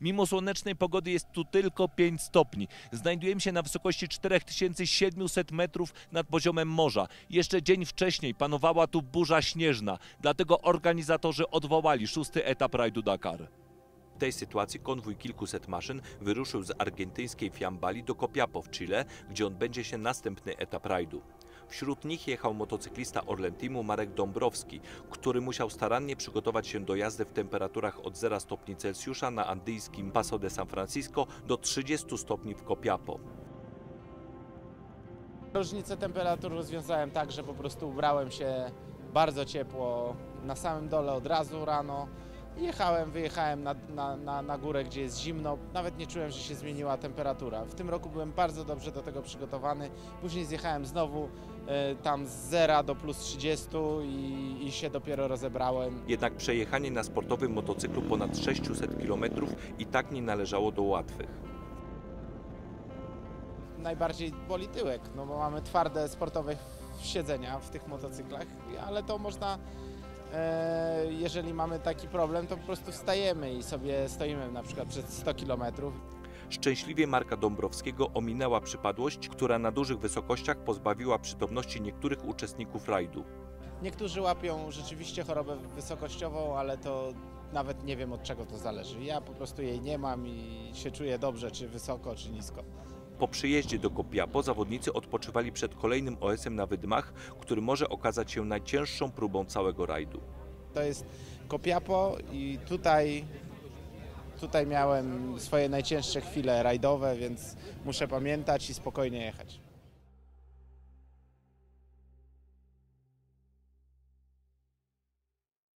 Mimo słonecznej pogody jest tu tylko 5 stopni. Znajdujemy się na wysokości 4700 metrów nad poziomem morza. Jeszcze dzień wcześniej panowała tu burza śnieżna, dlatego organizatorzy odwołali szósty etap rajdu Dakar. W tej sytuacji konwój kilkuset maszyn wyruszył z argentyńskiej Fiambali do Copiapo w Chile, gdzie odbędzie się następny etap rajdu. Wśród nich jechał motocyklista Orlen Teamu Marek Dąbrowski, który musiał starannie przygotować się do jazdy w temperaturach od 0 stopni Celsjusza na andyjskim Paso de San Francisco do 30 stopni w Copiapo. Różnicę temperatur rozwiązałem tak, że po prostu ubrałem się bardzo ciepło na samym dole od razu rano. Jechałem, wyjechałem na, na, na, na górę, gdzie jest zimno. Nawet nie czułem, że się zmieniła temperatura. W tym roku byłem bardzo dobrze do tego przygotowany. Później zjechałem znowu e, tam z zera do plus 30 i, i się dopiero rozebrałem. Jednak przejechanie na sportowym motocyklu ponad 600 km i tak nie należało do łatwych. Najbardziej boli tyłek, no bo mamy twarde sportowe siedzenia w tych motocyklach, ale to można jeżeli mamy taki problem, to po prostu wstajemy i sobie stoimy na przykład przez 100 km. Szczęśliwie Marka Dąbrowskiego ominęła przypadłość, która na dużych wysokościach pozbawiła przytomności niektórych uczestników rajdu. Niektórzy łapią rzeczywiście chorobę wysokościową, ale to nawet nie wiem od czego to zależy. Ja po prostu jej nie mam i się czuję dobrze, czy wysoko, czy nisko. Po przyjeździe do Kopiapo zawodnicy odpoczywali przed kolejnym OS-em na Wydmach, który może okazać się najcięższą próbą całego rajdu. To jest Kopiapo i tutaj, tutaj miałem swoje najcięższe chwile rajdowe, więc muszę pamiętać i spokojnie jechać.